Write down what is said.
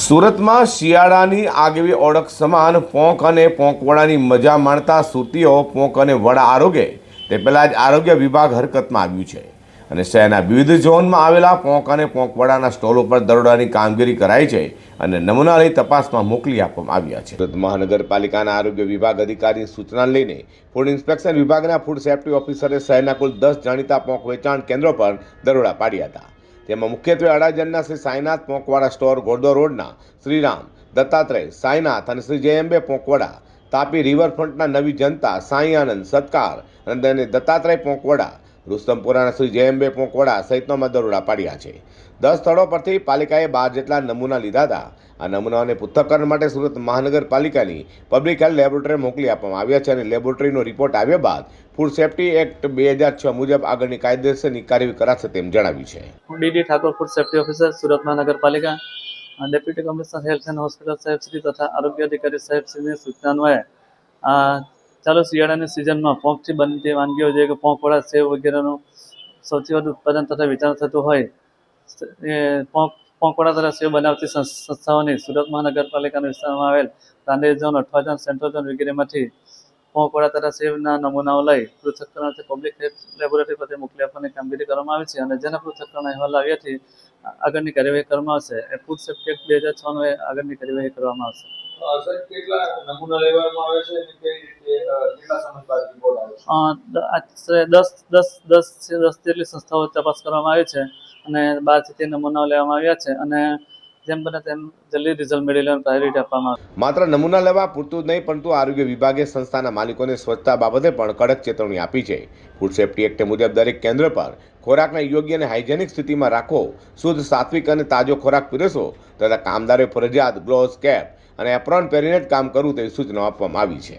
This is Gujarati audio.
સુરતમાં શિયાળાની આગવી ઓળખ સમાન પોંક અને પોંકવડાની મજા માણતા સુરતીઓ, પોંક અને વડા આરોગ્ય તે પહેલાં જ આરોગ્ય વિભાગ હરકતમાં આવ્યું છે. અને શહેરના વિવિધ ઝોનમાં આવેલા પોંક અને પોંકવડાના સ્ટોલ ઉપર દરોડાની કામગીરી કરાઈ છે અને નમૂના લઈ તપાસમાં મોકલી આપવામાં આવ્યા છે. સુરત મહાનગરપાલિકાના આરોગ્ય વિભાગ અધિકારીની સૂચના લઈને ફૂડ ઇન્સ્પેક્શન વિભાગના ફૂડ સેફ્ટી ઓફિસરે શહેરના કુલ દસ જાણીતા પોંક વેચાણ કેન્દ્રો પર દરોડા પાડ્યા હતા. તેમાં મુખ્યત્વે અડાજણના શ્રી સાંઈનાથ પોંકવાડા સ્ટોર ગોરદો રોડના શ્રીરામ, દત્તાત્રેય, સાંઈનાથ અને શ્રી જયંબે પોંકવાડા, તાપી રિવરફ્રન્ટના નવી જનતા, સાંઈ આનંદ, સત્કાર અને દત્તાત્રેય પોંકવાડા, રુસ્તમપુરાના શ્રી જયંબે પોંકવાડા સહિતનો દરોડા પાડ્યા છે. દસ સ્થળો પરથી પાલિકાએ બાર જેટલા નમૂના લીધા હતા. આ નમૂનાઓને પૃથ્થકરણ માટે સુરત મહાનગરપાલિકાની પબ્લિક હેલ્થ લેબોરેટરી મોકલી આપવામાં આવ્યા છે અને લેબોરેટરીનો રિપોર્ટ આવ્યા બાદ ફૂડ સેફ્ટી એક્ટ બે હજાર છ મુજબ આગળની કાયદેસરની કાર્યવાહી કરાશે તેમ જણાવ્યું છે. હું D D Thakor food safety officer, Surat મહાનગરપાલિકા, deputy commissioner, health and hospital સાહેબ શ્રી તથા આરોગ્ય અધિકારી સાહેબ શ્રીની સૂચના અન્વયે ચાલુ શિયાળાની સિઝનમાં પોંકથી બનતી વાનગીઓ જે કે પોંક સેવ વગેરેનું સૌથી વધુ ઉત્પાદન તથા વેચાણ થતું હોય પોંક પોંક વડા તથા સેવ બનાવતી સંસ્થાઓની સુરત મહાનગરપાલિકાના વિસ્તારમાં આવેલ Rander zone Athwa zone central zone વગેરેમાંથી ponk vada તથા સેવના નમૂનાઓ લઈ પૃથ્થકરણથી પબ્લિક હેલ્થ લેબોરેટરી ખાતે મોકલી આપવાની કામગીરી કરવામાં આવી છે અને જેના પૃથ્થકરણ અહેવાલ આવ્યાથી આગળની કાર્યવાહી કરવામાં આવશે. એ ફૂડ સેફ્ટી એક્ટ બે હજાર છ નો આગળની કાર્યવાહી કરવામાં આવશે. આશરે દસ દસ દસ દસ જેટલી સંસ્થાઓ તપાસ કરવામાં આવી છે. અને બહારથી તે નમૂનાઓ લેવામાં આવ્યા છે અને જેમ બને તેમ જલ્દી રિઝલ્ટ મેળવી લેવાની પ્રાયોરિટી આપવામાં આવે. માત્ર નમૂના લેવા પૂરતું જ નહીં, પરંતુ આરોગ્ય વિભાગે સંસ્થાના માલિકોને સ્વચ્છતા બાબતે પણ કડક ચેતવણી આપી છે. ફૂડ સેફ્ટી એક્ટ મુજબ દરેક કેન્દ્ર પર ખોરાકને યોગ્ય અને હાઇજેનિક સ્થિતિમાં રાખો, શુદ્ધ, સાત્વિક અને તાજો ખોરાક પીરસો તથા કામદારે ફરજિયાત ગ્લોવ્સ કેપ અને એપ્રોન પહેરીને જ કામ કરવું તેવી સૂચનાઓ આપવામાં આવી છે.